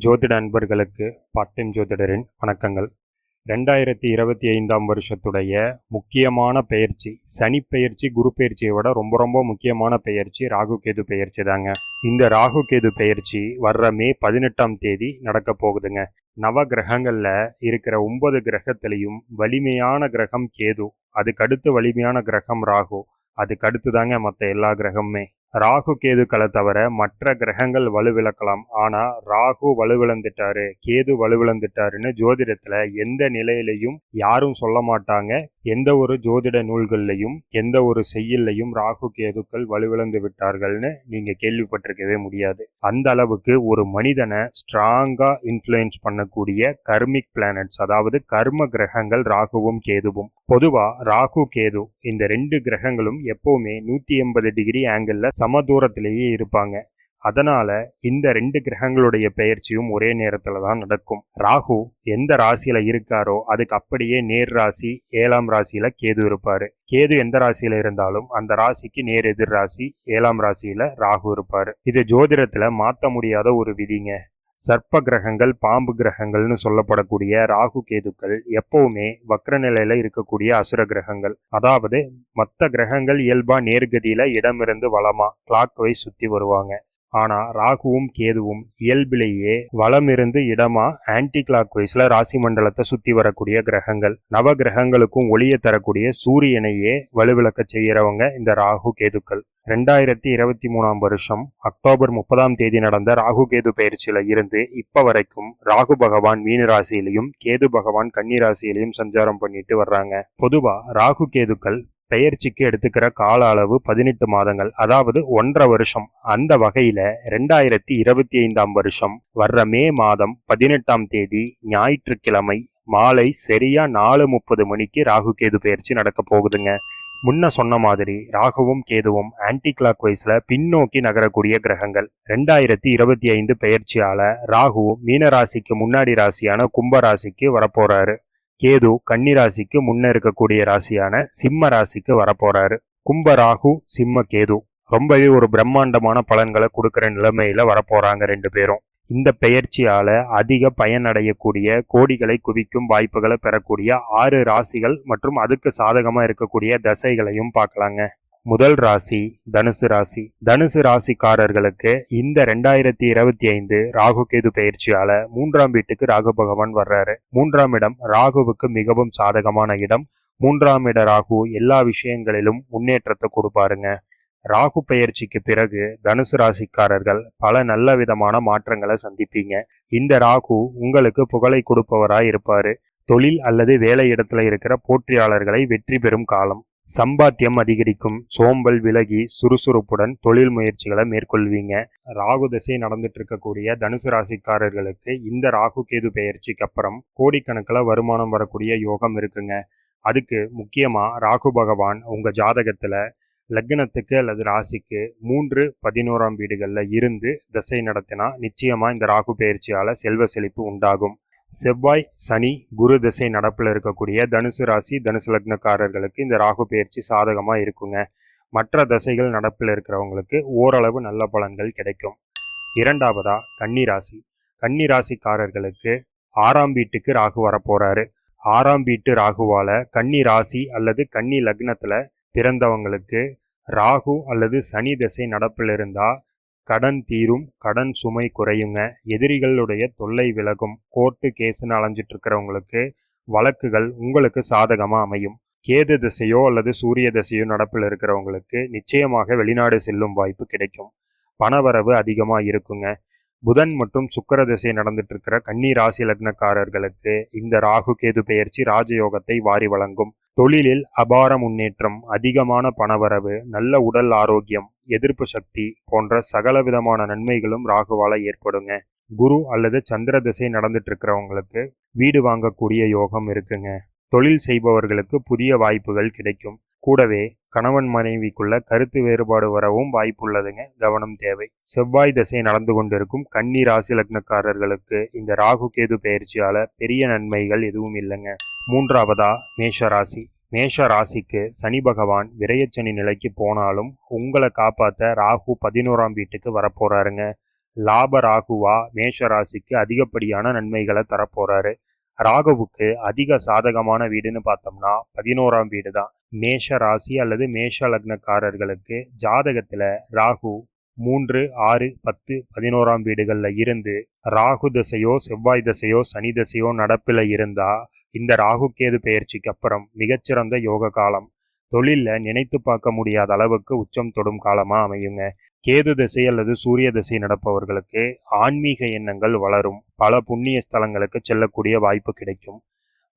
ஜோதிட அன்பர்களுக்கு part time ஜோதிடரின் வணக்கங்கள். ரெண்டாயிரத்தி இருபத்தி ஐந்தாம் வருஷத்துடைய முக்கியமான பெயர்ச்சி சனி பெயர்ச்சி குரு பெயர்ச்சியை விட ரொம்ப ரொம்ப முக்கியமான பெயர்ச்சி ராகு கேது பெயர்ச்சி தாங்க. இந்த ராகு கேது பெயர்ச்சி வர்ற மே பதினெட்டாம் தேதி நடக்க போகுதுங்க. நவ கிரகங்களில் இருக்கிற ஒன்பது கிரகத்திலையும் வலிமையான கிரகம் கேது. அதுக்கடுத்து வலிமையான கிரகம் ராகு. அதுக்கடுத்து தாங்க மற்ற எல்லா கிரகமுமே. ராகு கேதுக்களை தவிர மற்ற கிரகங்கள் வலுவிழக்கலாம் ஆனால் ராகு வலுவிழந்துட்டாரு கேது வலுவிழந்துட்டாருன்னு ஜோதிடத்தில் எந்த நிலையிலையும் யாரும் சொல்ல மாட்டாங்க. எந்த ஒரு ஜோதிட நூல்கள்லையும் எந்த ஒரு செய்யல்லையும் ராகு கேதுக்கள் வலுவிழந்து விட்டார்கள்னு நீங்கள் கேள்விப்பட்டிருக்கவே முடியாது. அந்த அளவுக்கு ஒரு மனிதனை ஸ்ட்ராங்காக இன்ஃப்ளூயன்ஸ் பண்ணக்கூடிய கர்மிக் பிளானட்ஸ் அதாவது கர்ம கிரகங்கள் ராகுவும் கேதுவும். பொதுவாக ராகு கேது இந்த ரெண்டு கிரகங்களும் எப்போவுமே நூற்றி எண்பது டிகிரி ஆங்கிளில் சம தூரத்திலேயே இருப்பாங்க. அதனால இந்த ரெண்டு கிரகங்களுடைய பெயர்ச்சியும் ஒரே நேரத்தில் தான் நடக்கும். ராகு எந்த ராசியில இருக்காரோ அதுக்கு அப்படியே நேர் ராசி ஏழாம் ராசியில கேது இருப்பாரு. கேது எந்த ராசியில இருந்தாலும் அந்த ராசிக்கு நேர் எதிர் ராசி ஏழாம் ராசியில ராகு இருப்பாரு. இது ஜோதிடத்துல மாற்ற முடியாத ஒரு விதிங்க. சர்ப்ப கிரகங்கள் பாம்பு கிரகங்கள்னு சொல்லப்படக்கூடிய ராகு கேதுக்கள் எப்பவுமே வக்ர நிலையில இருக்கக்கூடிய அசுர கிரகங்கள். அதாவது மற்ற கிரகங்கள் இயல்பா நேர்கதியில இடமிருந்து வளமா கிளாக் வைஸ் சுத்தி வருவாங்க. ஆனா ராகுவும் கேதுவும் இயல்பிலேயே வளமிருந்து இடமா ஆன்டி கிளாக் வைஸ்ல ராசி மண்டலத்தை சுத்தி வரக்கூடிய கிரகங்கள். நவ கிரகங்களுக்கும் ஒளியை தரக்கூடிய சூரியனையே வலுவிளக்க செய்யறவங்க இந்த ராகு கேதுக்கள். ரெண்டாயிரத்தி இருபத்தி மூணாம் வருஷம் அக்டோபர் முப்பதாம் தேதி நடந்த ராகு கேது பயிற்சியில இருந்து இப்ப வரைக்கும் ராகு பகவான் மீன ராசியிலையும் கேது பகவான் கன்னி ராசியிலையும் சஞ்சாரம் பண்ணிட்டு வர்றாங்க. பொதுவா ராகு கேதுக்கள் பெயர்ச்சிக்கு எடுத்துக்கிற கால அளவு பதினெட்டு மாதங்கள் அதாவது ஒன்றரை வருஷம். அந்த வகையில ரெண்டாயிரத்தி இருபத்தி ஐந்தாம் வருஷம் வர்ற மே மாதம் பதினெட்டாம் தேதி ஞாயிற்றுக்கிழமை மாலை சரியா நாலு முப்பது மணிக்கு ராகு கேது பயிற்சி நடக்க போகுதுங்க. முன்ன சொன்ன மாதிரி ராகுவும் கேதுவும் ஆன்டி கிளாக் வைஸ்ல பின்னோக்கி நகரக்கூடிய கிரகங்கள். ரெண்டாயிரத்தி இருபத்தி ஐந்து பெயர்ச்சியால ராகு மீன ராசிக்கு முன்னாடி ராசியான கும்ப ராசிக்கு வரப்போறாரு. கேது கன்னி ராசிக்கு முன்ன இருக்கக்கூடிய ராசியான சிம்ம ராசிக்கு வரப்போறாரு. கும்ப ராகு சிம்ம கேது. ரொம்பவே ஒரு பிரம்மாண்டமான பலன்களை கொடுக்குற நிலைமையில வரப்போறாங்க ரெண்டு பேரும். இந்த பெயர்ச்சியால் அதிக பயனடையக்கூடிய கோடிகளை குவிக்கும் வாய்ப்புகளை பெறக்கூடிய ஆறு ராசிகள் மற்றும் அதுக்கு சாதகமாக இருக்கக்கூடிய தசைகளையும் பார்க்கலாங்க. முதல் ராசி தனுசு ராசி. தனுசு ராசிக்காரர்களுக்கு இந்த ரெண்டாயிரத்தி இருபத்தி ஐந்து ராகு கேது பயிற்சியால மூன்றாம் வீட்டுக்கு ராகு பகவான் வர்றாரு. மூன்றாம் இடம் ராகுவுக்கு மிகவும் சாதகமான இடம். மூன்றாம் இட ராகு எல்லா விஷயங்களிலும் முன்னேற்றத்தை கொடுப்பாருங்க. ராகு பெயர்ச்சிக்கு பிறகு தனுசு ராசிக்காரர்கள் பல நல்ல விதமான மாற்றங்களை சந்திப்பீங்க. இந்த ராகு உங்களுக்கு புகழை கொடுப்பவராய் இருப்பாரு. தொழில் அல்லது வேலை இடத்துல இருக்கிற போற்றியாளர்களை வெற்றி பெறும் காலம். சம்பாத்தியம் அதிகரிக்கும். சோம்பல் விலகி சுறுசுறுப்புடன் தொழில் முயற்சிகளை மேற்கொள்வீங்க. ராகு திசை நடந்துட்டு இருக்கக்கூடிய தனுசு ராசிக்காரர்களுக்கு இந்த ராகு கேது பெயர்ச்சிக்கு அப்புறம் கோடிக்கணக்கில் வருமானம் வரக்கூடிய யோகம் இருக்குங்க. அதுக்கு முக்கியமாக ராகு பகவான் உங்கள் ஜாதகத்தில் லக்னத்துக்கு அல்லது ராசிக்கு மூன்று பதினோராம் வீடுகளில் இருந்து தசை நடத்தினா நிச்சயமாக இந்த ராகு பயிற்சியால் செல்வ செழிப்பு உண்டாகும். செவ்வாய் சனி குரு திசை நடப்பில் இருக்கக்கூடிய தனுசு ராசி தனுசு லக்னக்காரர்களுக்கு இந்த ராகு பயிற்சி சாதகமாக இருக்குங்க. மற்ற தசைகள் நடப்பில் இருக்கிறவங்களுக்கு ஓரளவு நல்ல பலன்கள் கிடைக்கும். இரண்டாவதா கன்னி ராசி. கன்னி ராசிக்காரர்களுக்கு ஆறாம் வீட்டுக்கு ராகு வரப்போகிறாரு ஆறாம் வீட்டு ராகுவால் கன்னி ராசி அல்லது கன்னி லக்னத்தில் பிறந்தவங்களுக்கு ராகு அல்லது சனி திசை நடப்பில் இருந்தால் கடன் தீரும் கடன் சுமை குறையுங்க. எதிரிகளுடைய தொல்லை விலகும். கோர்ட்டு கேஸுன்னு அலைஞ்சிட்டு இருக்கிறவங்களுக்கு வழக்குகள் உங்களுக்கு சாதகமாக அமையும். கேது திசையோ அல்லது சூரிய திசையோ நடப்பில் இருக்கிறவங்களுக்கு நிச்சயமாக வெளிநாடு செல்லும் வாய்ப்பு கிடைக்கும். பணவரவு அதிகமாக இருக்குங்க. புதன் மற்றும் சுக்கர திசை நடந்துட்டு இருக்கிற கன்னி ராசி லக்னக்காரர்களுக்கு இந்த ராகு கேது பெயர்ச்சி ராஜயோகத்தை வாரி வழங்கும். தொழிலில் அபார முன்னேற்றம் அதிகமான பணவரவு நல்ல உடல் ஆரோக்கியம் எதிர்ப்பு சக்தி போன்ற சகல விதமான நன்மைகளும் ராகுவால ஏற்படுங்க. குரு அல்லது சந்திர திசை நடந்துட்டு இருக்கிறவங்களுக்கு வீடு வாங்கக்கூடிய யோகம் இருக்குங்க. தொழில் செய்பவர்களுக்கு புதிய வாய்ப்புகள் கிடைக்கும். கூடவே கணவன் மனைவிக்குள்ள கருத்து வேறுபாடு வரவும் வாய்ப்புள்ளதுங்க. கவனம் தேவை. செவ்வாய் திசை நடந்து கொண்டிருக்கும் கன்னி ராசி லக்னக்காரர்களுக்கு இந்த ராகு கேது பயிற்சியால பெரிய நன்மைகள் எதுவும் இல்லைங்க. மூன்றாவதா மேஷ ராசி மேஷ ராசிக்கு சனி பகவான் விரயச்சனி நிலைக்கு போனாலும் உங்களை காப்பாற்ற ராகு பதினோராம் வீட்டுக்கு வரப்போறாருங்க. லாப ராகுவா மேஷ ராசிக்கு அதிகப்படியான நன்மைகளை தரப்போறாரு. ராகுவுக்கு அதிக சாதகமான வீடுன்னு பார்த்தோம்னா பதினோராம் வீடு தான் மேஷ ராசி அல்லது மேஷ லக்னக்காரர்களுக்கு ஜாதகத்துல ராகு மூன்று ஆறு பத்து பதினோராம் வீடுகளில் இருந்து ராகு தசையோ செவ்வாய் தசையோ சனி தசையோ நடப்பில் இருந்தால் இந்த ராகு கேது பெயர்ச்சிக்கு அப்புறம் மிகச்சிறந்த யோக காலம். தொழிலில் நினைத்து பார்க்க முடியாத அளவுக்கு உச்சம் தொடும் காலமாக அமையுங்க. கேது திசை அல்லது சூரிய திசை நடப்பவர்களுக்கு ஆன்மீக எண்ணங்கள் வளரும். பல புண்ணிய ஸ்தலங்களுக்கு செல்லக்கூடிய வாய்ப்பு கிடைக்கும்.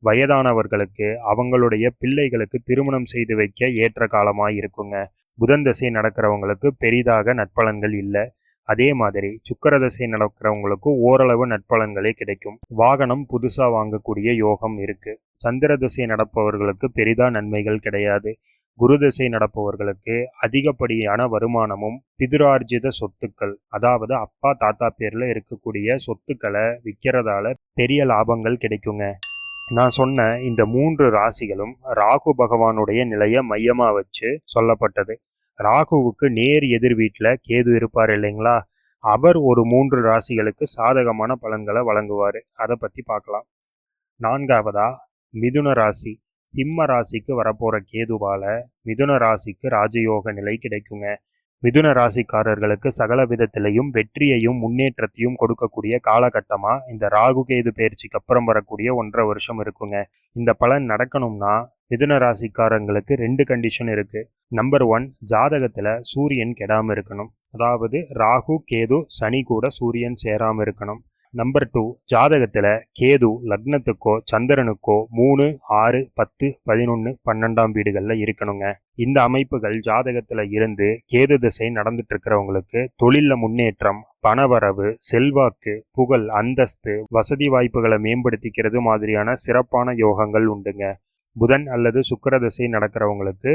வயதானவர்களுக்கு அவங்களுடைய பிள்ளைகளுக்கு திருமணம் செய்து வைக்க ஏற்ற காலமாக இருக்குங்க. புதன் திசை நடக்கிறவங்களுக்கு பெரிதாக நற்பலன்கள் இல்லை. அதே மாதிரி சுக்கர தசை நடக்கிறவங்களுக்கு ஓரளவு நட்பலன்களே கிடைக்கும். வாகனம் புதுசாக வாங்கக்கூடிய யோகம் இருக்கு. சந்திர தசை நடப்பவர்களுக்கு பெரிதா நன்மைகள் கிடையாது. குரு திசை நடப்பவர்களுக்கு அதிகப்படியான வருமானமும் பிதுரார்ஜித சொத்துக்கள் அதாவது அப்பா தாத்தா பேரில் இருக்கக்கூடிய சொத்துக்களை விற்கிறதால பெரிய லாபங்கள் கிடைக்குங்க. நான் சொன்ன இந்த மூன்று ராசிகளும் ராகு பகவானுடைய நிலையை மையமாக வச்சு சொல்லப்பட்டது. ராகுவுக்கு நேர் எதிர் வீட்டில் கேது இருப்பார் இல்லைங்களா? அவர் ஒரு மூன்று ராசிகளுக்கு சாதகமான பலன்களை வழங்குவார். அதை பற்றி பார்க்கலாம் நான்காவதா? மிதுன ராசி. சிம்ம ராசிக்கு வரப்போகிற கேதுவால் மிதுன ராசிக்கு ராஜயோக நிலை கிடைக்குங்க. மிதுன ராசிக்காரர்களுக்கு சகல விதத்திலையும் வெற்றியையும் முன்னேற்றத்தையும் கொடுக்கக்கூடிய காலகட்டமாக இந்த ராகு கேது பயிற்சிக்கு அப்புறம் வரக்கூடிய ஒன்றரை வருஷம் இருக்குங்க. இந்த பலன் நடக்கணும்னா மிதுன ராசிக்காரங்களுக்கு ரெண்டு கண்டிஷன் இருக்குது நம்பர் ஒன் ஜாதகத்தில் சூரியன் கெடாமல் இருக்கணும். அதாவது ராகு கேது சனி கூட சூரியன் சேராமல் இருக்கணும். நம்பர் டூ ஜாதகத்தில் கேது லக்னத்துக்கோ சந்திரனுக்கோ மூணு ஆறு பத்து பதினொன்று பன்னெண்டாம் வீடுகளில் இருக்கணுங்க. இந்த அமைப்புகள் ஜாதகத்தில் இருந்து கேது திசை நடந்துட்டு இருக்கிறவங்களுக்கு முன்னேற்றம் பணவரவு செல்வாக்கு புகழ் அந்தஸ்து வசதி வாய்ப்புகளை மேம்படுத்திக்கிறது மாதிரியான சிறப்பான யோகங்கள் உண்டுங்க. புதன் அல்லது சுக்கர திசை நடக்கிறவங்களுக்கு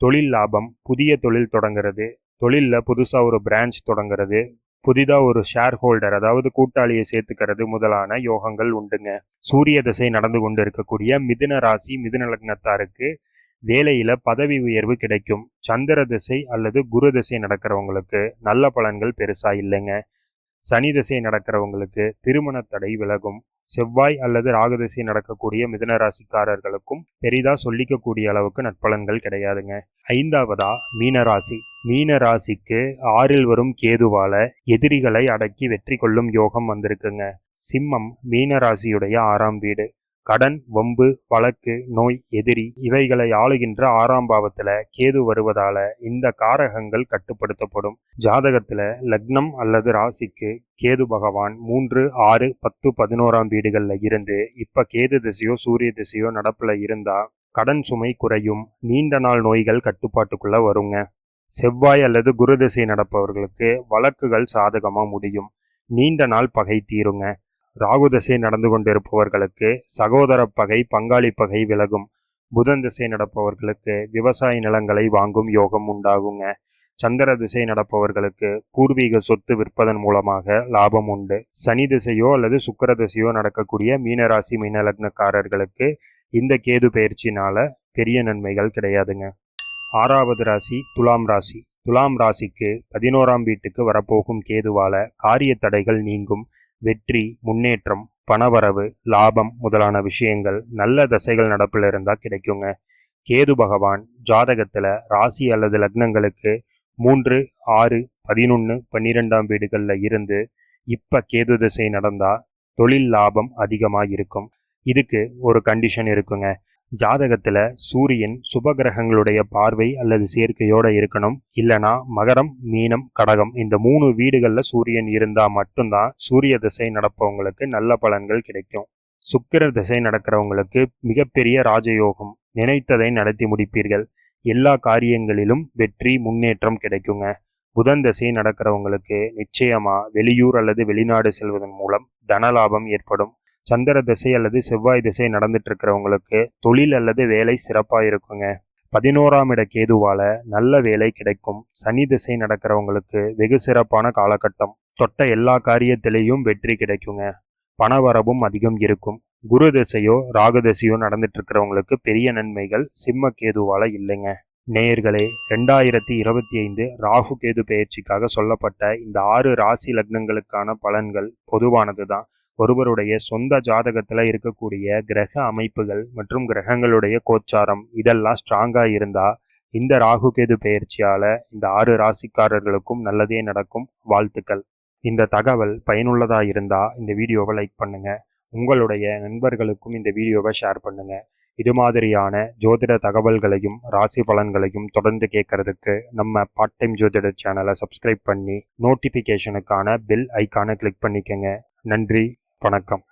தொழில் லாபம் புதிய தொழில் தொடங்குறது தொழிலில் புதுசாக ஒரு பிரான்ச் தொடங்குறது புதிதாக ஒரு ஷேர் ஹோல்டர் அதாவது கூட்டாளியை சேர்த்துக்கிறது முதலான யோகங்கள் உண்டுங்க. சூரிய திசை நடந்து கொண்டு இருக்கக்கூடிய மிதுன ராசி மிதுன லக்னத்தாருக்கு வேலையில் பதவி உயர்வு கிடைக்கும். சந்திர திசை அல்லது குரு திசை நடக்கிறவங்களுக்கு நல்ல பலன்கள் பெருசாக இல்லைங்க. சனி திசை நடக்கிறவங்களுக்கு திருமண தடை விலகும். செவ்வாய் அல்லது ராகதிசை நடக்கக்கூடிய மிதன ராசிக்காரர்களுக்கும் பெரிதா சொல்லிக்கக்கூடிய அளவுக்கு நற்பலன்கள் கிடையாதுங்க. ஐந்தாவதா மீனராசி. மீன ராசிக்கு ஆறில் வரும் கேதுவால எதிரிகளை அடக்கி வெற்றி கொள்ளும் யோகம் வந்திருக்குங்க. சிம்மம் மீனராசியுடைய ஆறாம் வீடு. கடன் வம்பு வழக்கு நோய் எதிரி இவைகளை ஆளுகின்ற ஆறாம் பாவத்துல கேது வருவதால இந்த காரகங்கள் கட்டுப்படுத்தப்படும். ஜாதகத்துல லக்னம் அல்லது ராசிக்கு கேது பகவான் மூன்று ஆறு பத்து பதினோராம் வீடுகள்ல இருந்து இப்ப கேது திசையோ சூரிய திசையோ நடப்புல இருந்தா கடன் சுமை குறையும். நீண்ட நாள் நோய்கள் கட்டுப்பாட்டுக்குள்ள வருங்க. செவ்வாய் அல்லது குரு திசை நடப்பவர்களுக்கு வழக்குகள் சாதகமா முடியும். நீண்ட நாள் பகை தீருங்க. ராகு திசை நடந்து கொண்டிருப்பவர்களுக்கு சகோதர பகை பங்காளி பகை விலகும். புதன் திசை நடப்பவர்களுக்கு விவசாய நிலங்களை வாங்கும் யோகம் உண்டாகுங்க. சந்திர திசை நடப்பவர்களுக்கு பூர்வீக சொத்து விற்பதன் மூலமாக லாபம் உண்டு. சனி திசையோ அல்லது சுக்கர திசையோ நடக்கக்கூடிய மீனராசி மீனலக்னக்காரர்களுக்கு இந்த கேது பயிற்சினால பெரிய நன்மைகள் கிடையாதுங்க. ஆறாவது ராசி துலாம் ராசி. துலாம் ராசிக்கு பதினோராம் வீட்டுக்கு வரப்போகும் கேதுவால காரிய தடைகள் நீங்கும். வெற்றி முன்னேற்றம் பணவரவு லாபம் முதலான விஷயங்கள் நல்ல தசைகள் நடப்பில் இருந்தால் கிடைக்குங்க. கேது பகவான் ஜாதகத்தில் ராசி அல்லது லக்னங்களுக்கு மூன்று ஆறு பதினொன்று பன்னிரெண்டாம் வீடுகளில் இருந்து இப்போ கேது திசை நடந்தால் தொழில் லாபம் அதிகமாக இருக்கும். இதுக்கு ஒரு கண்டிஷன் இருக்குங்க. ஜாதகத்தில் சூரியன் சுபகிரகங்களுடைய பார்வை அல்லது சேர்க்கையோடு இருக்கணும். இல்லைனா மகரம் மீனம் கடகம் இந்த மூணு வீடுகளில் சூரியன் இருந்தால் மட்டும்தான் சூரிய திசை நடப்பவங்களுக்கு நல்ல பலன்கள் கிடைக்கும். சுக்கிர திசை நடக்கிறவங்களுக்கு மிகப்பெரிய ராஜயோகம் நினைத்ததை நடத்தி முடிப்பீர்கள். எல்லா காரியங்களிலும் வெற்றி முன்னேற்றம் கிடைக்குங்க. புதன் திசை நடக்கிறவங்களுக்கு நிச்சயமாக வெளியூர் அல்லது வெளிநாடு செல்வதன் மூலம் தனலாபம் ஏற்படும். சந்திர திசை அல்லது செவ்வாய் திசை நடந்துட்டு இருக்கிறவங்களுக்கு தொழில் அல்லது வேலை சிறப்பாக இருக்குங்க. பதினோராம் இட கேதுவால நல்ல வேலை கிடைக்கும். சனி திசை நடக்கிறவங்களுக்கு வெகு சிறப்பான காலகட்டம். தொட்ட எல்லா காரியத்திலையும் வெற்றி கிடைக்குங்க. பணவரவும் அதிகம் இருக்கும். குரு திசையோ ராகு திசையோ நடந்துட்டு இருக்கிறவங்களுக்கு பெரிய நன்மைகள் சிம்ம கேதுவால இல்லைங்க. நேயர்களே ரெண்டாயிரத்தி இருபத்தி ஐந்து ராகு கேது பெயர்ச்சிக்காக சொல்லப்பட்ட இந்த ஆறு ராசி லக்னங்களுக்கான பலன்கள் பொதுவானது தான் ஒருவருடைய சொந்த ஜாதகத்தில் இருக்கக்கூடிய கிரக அமைப்புகள் மற்றும் கிரகங்களுடைய கோச்சாரம் இதெல்லாம் ஸ்ட்ராங்காக இருந்தால் இந்த ராகு கேது பெயர்ச்சியால் இந்த ஆறு ராசிக்காரர்களுக்கும் நல்லதே நடக்கும். வாழ்த்துக்கள். இந்த தகவல் பயனுள்ளதாக இருந்தால் இந்த வீடியோவை லைக் பண்ணுங்கள் உங்களுடைய நண்பர்களுக்கும் இந்த வீடியோவை ஷேர் பண்ணுங்கள் இது மாதிரியான ஜோதிட தகவல்களையும் ராசி பலன்களையும் தொடர்ந்து கேட்கறதுக்கு நம்ம பார்ட் டைம் ஜோதிட சேனலை சப்ஸ்கிரைப் பண்ணி நோட்டிஃபிகேஷனுக்கான பெல் ஐக்கானை கிளிக் பண்ணிக்கங்க. நன்றி. வணக்கம்.